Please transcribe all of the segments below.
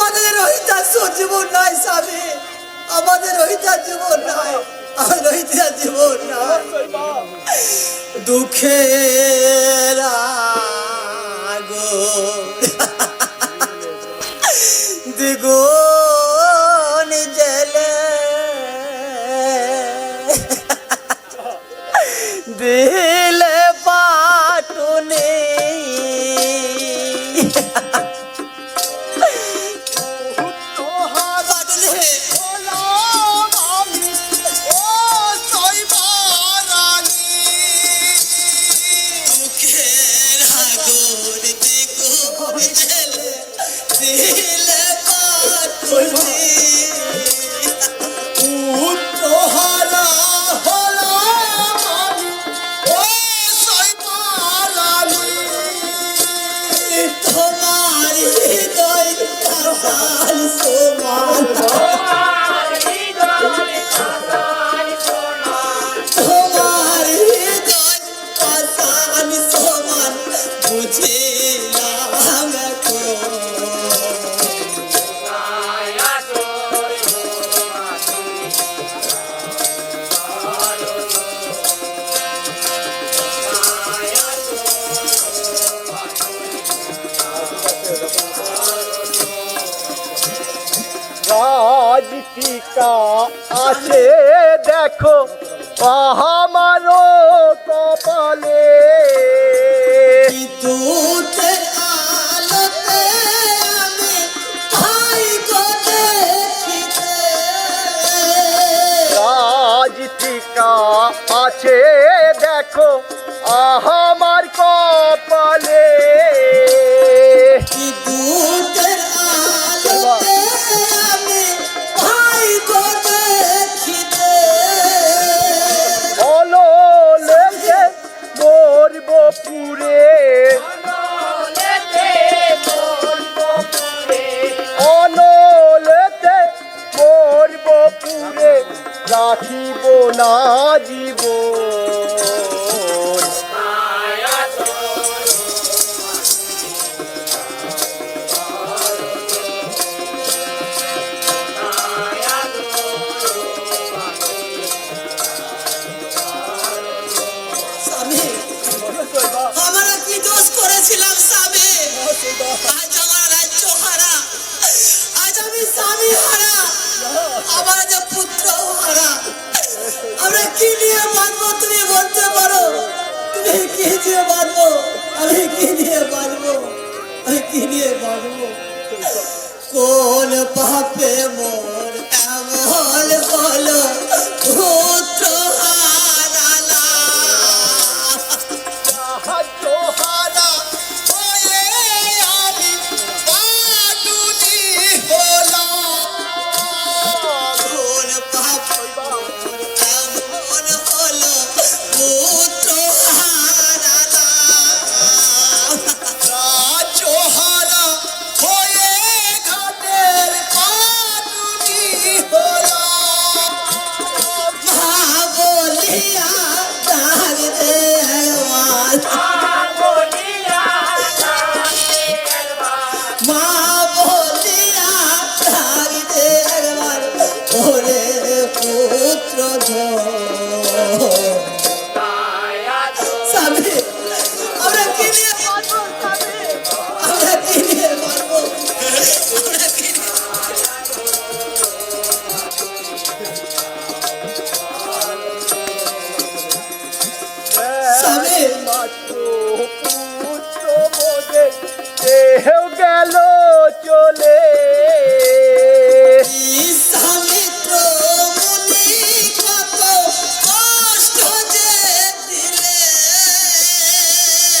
আমাদের রোহিতার জীবন নাই স্বামী। আমাদের রোহিতার জীবন নয়। আমার জীবন নয়। দুঃখে গো দিগো টিকা আছে দেখো আমারও কপালে। রাজ টিকা আছে কি দিয়ে বাঁধবো? আমি কি দিয়ে বাঁধবো? আমি কি দিয়ে বাঁধবো? কোন পাপে মোর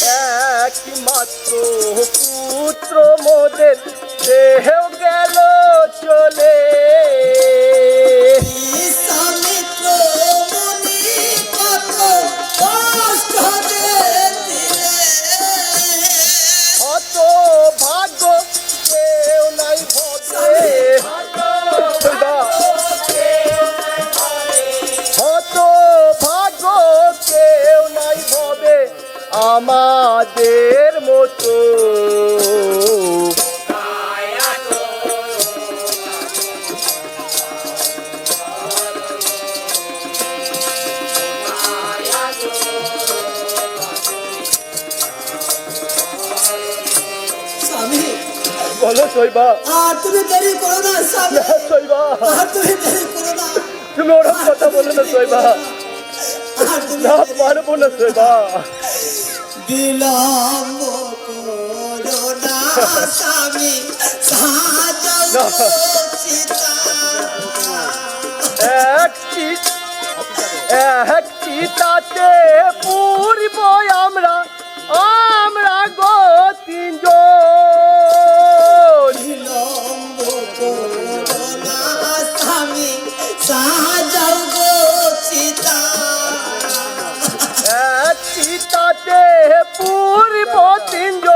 একমাত্র পুত্র মোদের। দেহ গেল চলে। আমাদের মতো। শৈবা। তুমি তুমি ওরকম কথা বলো না শৈবা। না। পারব না শৈবা। বিলম্ব করো না স্বামী একটি একটি তাতে পূর্ব আমরা আমরা গো তিনজন। nothing.